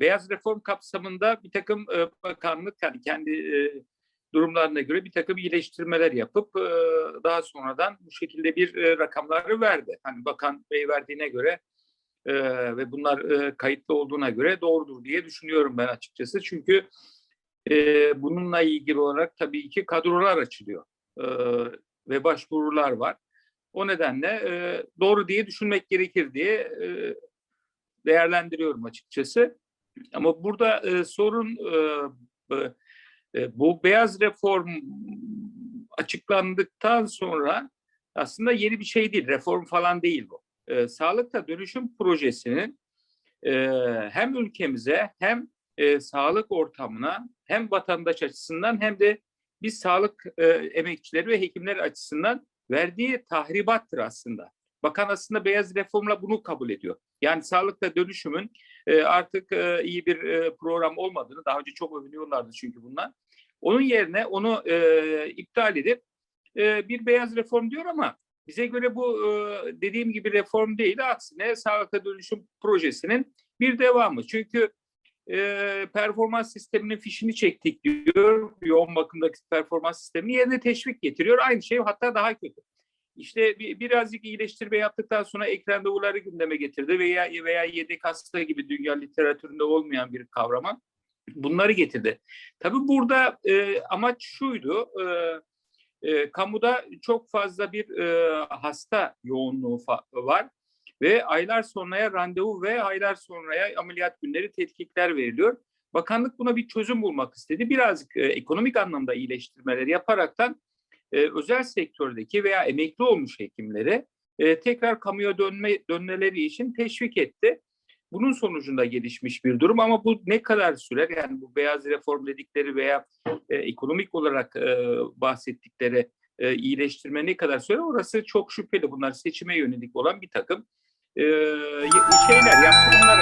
beyaz reform kapsamında bir takım e, bakanlık yani kendi e, durumlarına göre bir takım iyileştirmeler yapıp e, daha sonradan bu şekilde bir e, rakamları verdi. Hani bakan bey verdiğine göre e, ve bunlar e, kayıtlı olduğuna göre doğrudur diye düşünüyorum ben açıkçası. Çünkü e, bununla ilgili olarak tabii ki kadrolar açılıyor e, ve başvurular var. O nedenle e, doğru diye düşünmek gerekir diye e, değerlendiriyorum açıkçası. Ama burada e, sorun e, e, bu beyaz reform açıklandıktan sonra aslında yeni bir şey değil, reform falan değil bu. E, sağlıkta dönüşüm projesinin e, hem ülkemize hem e, sağlık ortamına hem vatandaş açısından hem de biz sağlık e, emekçileri ve hekimler açısından verdiği tahribattır aslında. Bakan aslında beyaz reformla bunu kabul ediyor. Yani sağlıkta dönüşümün e, artık e, iyi bir e, program olmadığını daha önce çok övünüyorlardı çünkü bunlar. Onun yerine onu iptal edip bir beyaz reform diyor ama bize göre bu dediğim gibi reform değil. Aksine sağlıkta dönüşüm projesinin bir devamı. Çünkü performans sisteminin fişini çektik diyor. Yoğun bakımdaki performans sistemini yerine teşvik getiriyor. Aynı şey hatta daha kötü. İşte bir, birazcık iyileştirme yaptıktan sonra ek randevuları gündeme getirdi veya veya yedek hasta gibi dünya literatüründe olmayan bir kavrama bunları getirdi. Tabii burada e, amaç şuydu. E, e, kamuda çok fazla bir e, hasta yoğunluğu var ve aylar sonraya randevu ve aylar sonraya ameliyat günleri tetkikler veriliyor. Bakanlık buna bir çözüm bulmak istedi. Birazcık e, ekonomik anlamda iyileştirmeler yaparaktan e, özel sektördeki veya emekli olmuş hekimlere e, tekrar kamuya dönme dönmeleri için teşvik etti. Bunun sonucunda gelişmiş bir durum ama bu ne kadar sürer? Yani bu beyaz reform dedikleri veya e, ekonomik olarak e, bahsettikleri e, iyileştirme ne kadar sürer? Orası çok şüpheli. Bunlar seçime yönelik olan bir takım e, şeyler, yaptırımlar.